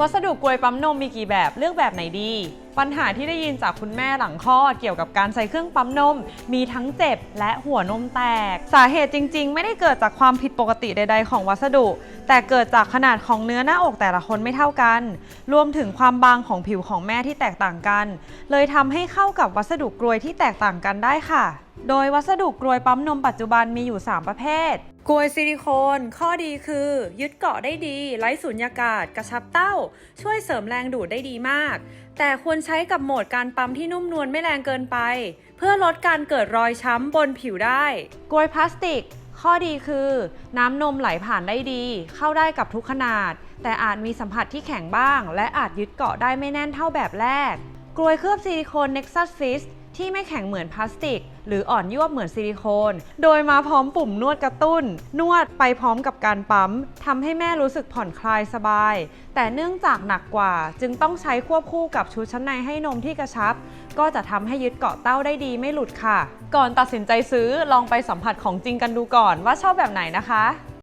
วัสดุกลวยปั๊มนมมีกี่แบบเลือกแบบไหนดี ปัญหาที่ได้ยินจากคุณแม่หลังคลอดเกี่ยวกับการใช้เครื่องปั๊มนม มีทั้งเจ็บและหัวนมแตก สาเหตุจริง ๆ ไม่ได้เกิดจากความผิดปกติใด ๆ ของวัสดุ แต่เกิดจากขนาดของเนื้อหน้าอกแต่ละคนไม่เท่ากัน รวมถึงความบางของผิวของแม่ที่แตกต่างกัน เลยทำให้เข้ากับวัสดุกลวยที่แตกต่างกันได้ค่ะ โดยวัสดุกลวยปั๊มนมปัจจุบันมีอยู่ 3 ประเภทกลวยซิลิโคน ข้อดีคือ ยึดเกาะได้ดี ไร้สุญญากาศ กระชับเต้า ช่วยเสริมแรงดูดได้ดีมาก แต่ควรใช้กับโหมดการปั๊มที่นุ่มนวลไม่แรงเกินไป เพื่อลดการเกิดรอยช้ำบนผิวได้กลวยพลาสติก ข้อดีคือ น้ำนมไหลผ่านได้ดี เข้าได้กับทุกขนาด แต่อาจมีสัมผัสที่แข็งบ้าง และอาจยึดเกาะได้ไม่แน่นเท่าแบบแรกกลวยเคลือบซิลิโคน Nexus Fix ที่ไม่แข็งเหมือนพลาสติก หรืออ่อนยวบเหมือนซิลิโคน โดยมาพร้อมปุ่มนวดกระตุ้น นวดไปพร้อมกับการปั๊มทำให้แม่รู้สึกผ่อนคลายสบาย แต่เนื่องจากหนักกว่า จึงต้องใช้ควบคู่กับชุดชั้นในให้นมที่กระชับ ก็จะทำให้ยึดเกาะเต้าได้ดีไม่หลุดค่ะ ก่อนตัดสินใจซื้อลองไปสัมผัสของจริงกันดูก่อนว่าชอบแบบไหนนะคะ